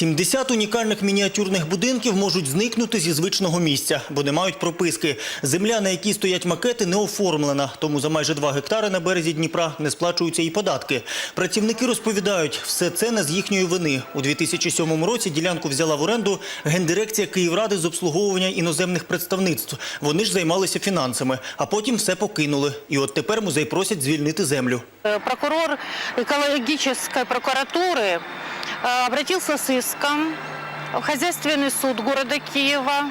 70 унікальних мініатюрних будинків можуть зникнути зі звичного місця, бо не мають прописки. Земля, на якій стоять макети, не оформлена, тому за майже 2 гектари на березі Дніпра не сплачуються і податки. Працівники розповідають, все це не з їхньої вини. У 2007 році ділянку взяла в оренду гендирекція Київради з обслуговування іноземних представництв. Вони ж займалися фінансами, а потім все покинули. І от тепер музей просять звільнити землю. Э, Прокурор экологической прокуратуры э, обратился с иском в хозяйственный суд города Киева,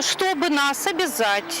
чтобы нас обязать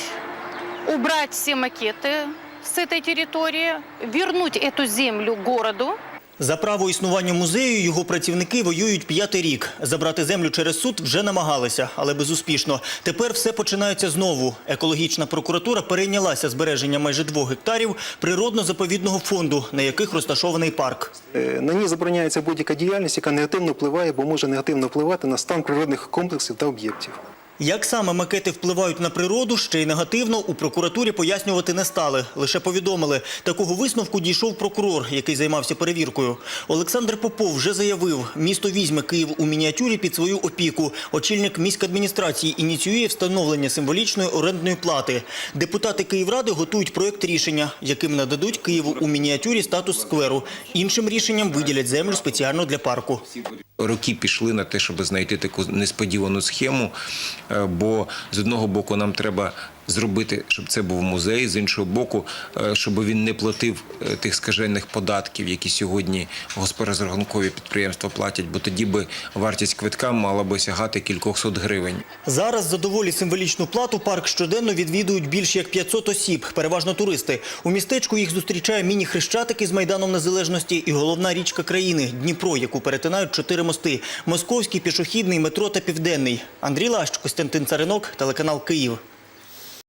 убрать все макеты с этой территории, вернуть эту землю городу, За право існування музею його працівники воюють п'ятий рік. Забрати землю через суд вже намагалися, але безуспішно. Тепер все починається знову. Екологічна прокуратура перейнялася збереження майже двох гектарів природно-заповідного фонду, на яких розташований парк. Е, На ній забороняється будь-яка діяльність, яка негативно впливає або може негативно впливати на стан природних комплексів та об'єктів. Як саме макети впливають на природу, ще й негативно, у прокуратурі пояснювати не стали. Лише повідомили. Такого висновку дійшов прокурор, який займався перевіркою. Олександр Попов вже заявив, місто візьме Київ у мініатюрі під свою опіку. Очільник міськадміністрації ініціює встановлення символічної орендної плати. Депутати Київради готують проєкт рішення, яким нададуть Києву у мініатюрі статус скверу. Іншим рішенням виділять землю спеціально для парку. Роки пішли на те, щоб знайти таку несподівану схему. е, Бо з одного боку нам треба зробити, щоб це був музей, з іншого боку, е, щоб він не платив е, тих скажених податків, які сьогодні господарозрахункові підприємства платять, бо тоді би вартість квитка мала би сягати кількох сот гривень. Зараз за доволі символічну плату парк щоденно відвідують більш як 500 осіб, переважно туристи. У містечку їх зустрічає міні-хрещатики з Майданом Незалежності і головна річка країни – Дніпро, яку перетинають чотири мости – Московський, Пішохідний, метро та Південний. Андрій Лащ, Костянтин Царинок, телеканал «Київ».